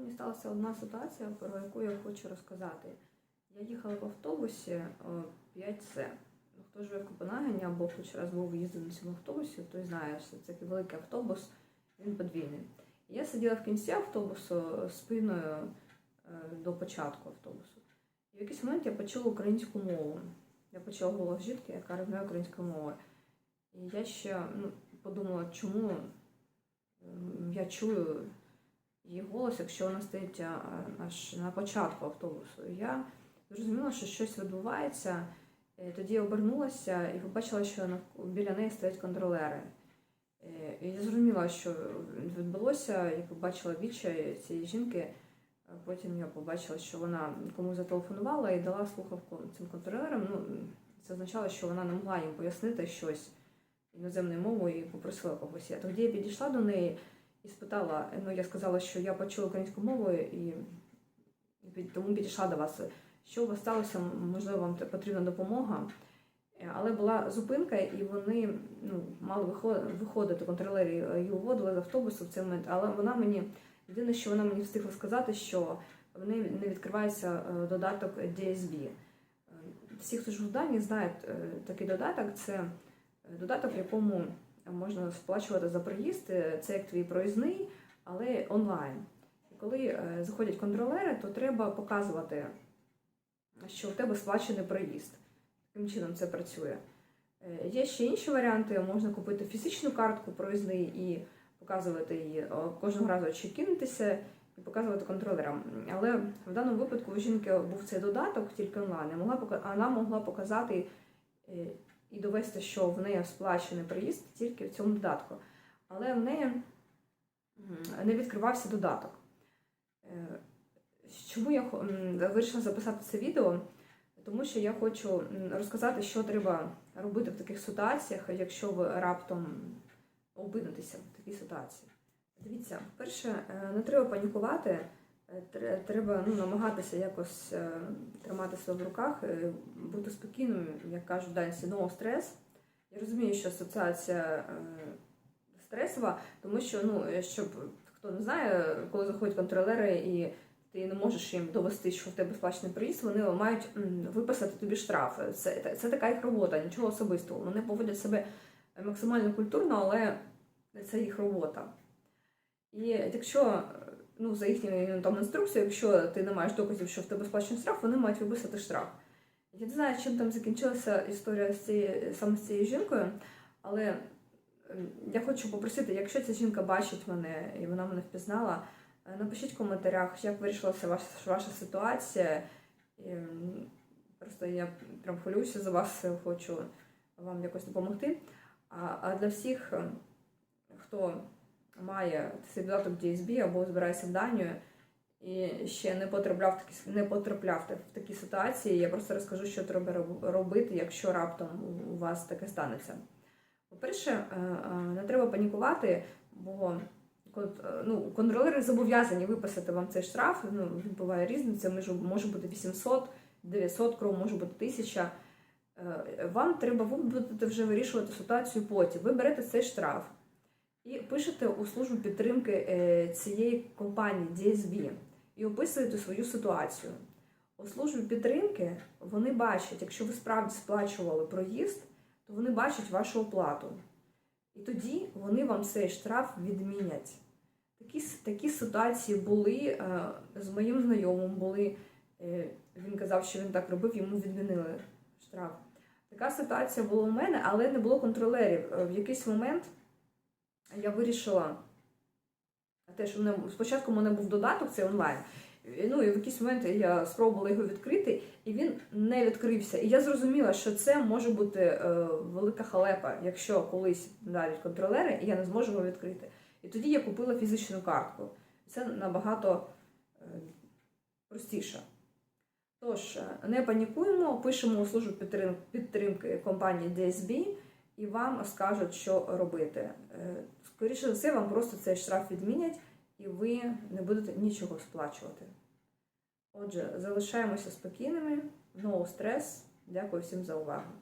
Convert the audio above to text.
Мені сталася одна ситуація, про яку я хочу розказати. Я їхала в автобусі е, 5С. Ну, Хто живе в Копенгагені або хоч раз був їздив на цьому автобусі, той знає, що це такий великий автобус, він подвійний. Я сиділа в кінці автобусу спиною е, до початку автобусу. І в якийсь момент я почула українську мову. Я почула голос жінки, яка розмовляє українською мовою. І я ще ну, подумала, чому я чую її голос, якщо вона стоїть аж на початку автобусу. Я зрозуміла, що щось відбувається. Тоді я обернулася і побачила, що біля неї стоять контролери. Е, І я зрозуміла, що відбулося, я побачила вічі цієї жінки. Потім я побачила, що вона комусь зателефонувала і дала слухавку цим контролерам. Ну, це означало, що вона не могла їм пояснити щось іноземною мовою і попросила когось. Тоді я підійшла до неї і спитала, ну я сказала, що я почула українську мову і тому підійшла до вас. Що у вас сталося? Можливо, вам потрібна допомога. Але була зупинка, і вони ну, мали виходити контролери е, її виводили з автобусу в цей момент. Але вона мені єдине, що вона мені встигла сказати, що в неї не відкривається е, додаток DSB. Е, Всі, хто ж в Данії, знають е, такий додаток. Це додаток, в якому можна сплачувати за проїзд. Е, Це як твій проїзний, але онлайн. І коли е, заходять контролери, то треба показувати, що в тебе сплачений проїзд. Таким чином це працює. Е, Є ще інші варіанти. Можна купити фізичну картку проїзний і показувати її кожного разу чи кинутися і показувати контролерам. Але в даному випадку у жінки був цей додаток тільки онлайн. вона могла показати і довести, що в неї сплачений проїзд тільки в цьому додатку. Але в неї не відкривався додаток. Е, Чому я вирішила записати це відео? Тому що я хочу розказати, що треба робити в таких ситуаціях, якщо ви раптом опинитеся в такій ситуації. Дивіться, по-перше, е, не треба панікувати, треба ну, намагатися якось е, тримати себе в руках, е, бути спокійним, як кажуть данці, no стрес. Я розумію, що асоціація е, стресова, тому що, ну, щоб хто не знає, коли заходять контролери і ти не можеш їм довести, що в тебе сплачений проїзд, вони мають виписати тобі штраф. Це, це така їх робота, нічого особистого. Вони поводять себе максимально культурно, але це їх робота. І якщо ну, за їхньою там інструкцією, якщо ти не маєш доказів, що в тебе сплачений штраф, вони мають виписати штраф. Я не знаю, чим там закінчилася історія з цією, саме з цією жінкою, але я хочу попросити, якщо ця жінка бачить мене і вона мене впізнала, е, напишіть в коментарях, як вирішилася ваша, ваша ситуація. І, Просто я прям хвилююся за вас, хочу вам якось допомогти. А, а для всіх, хто має цей додаток DSB або збирається в Данію і ще не потрапляв в такі, не потрапляв в такі ситуації, я просто розкажу, що треба робити, якщо раптом у вас таке станеться. По-перше, е, е, не треба панікувати, бо е, ну, контролери зобов'язані виписати вам цей штраф. Ну, він буває різний, це може, бути 800, 900 кров, може бути 1000. Е, Вам треба ви будете вже вирішувати ситуацію потім. Ви берете цей штраф і пишете у службу підтримки е, цієї компанії DSB і описуєте свою ситуацію. У службі підтримки вони бачать, якщо ви справді сплачували проїзд, то вони бачать вашу оплату. І тоді вони вам цей штраф відмінять. Такі, такі ситуації були е, з моїм знайомим, були, е, він казав, що він так робив, йому відмінили штраф. Така ситуація була у мене, але не було контролерів. В якийсь момент я вирішила те, що мене спочатку в мене був додаток, це онлайн. Ну і в якийсь момент я спробувала його відкрити, і він не відкрився. І я зрозуміла, що це може бути е, велика халепа, якщо колись навіть контролери, і я не зможу його відкрити. І тоді я купила фізичну картку. Це набагато е, простіше. Тож, е, не панікуємо, пишемо у службу підтрим- підтримки компанії DSB і вам скажуть, що робити. Е, Скоріше за все, вам просто цей штраф відмінять і ви не будете нічого сплачувати. Отже, залишаємося спокійними, no стрес. Дякую всім за увагу.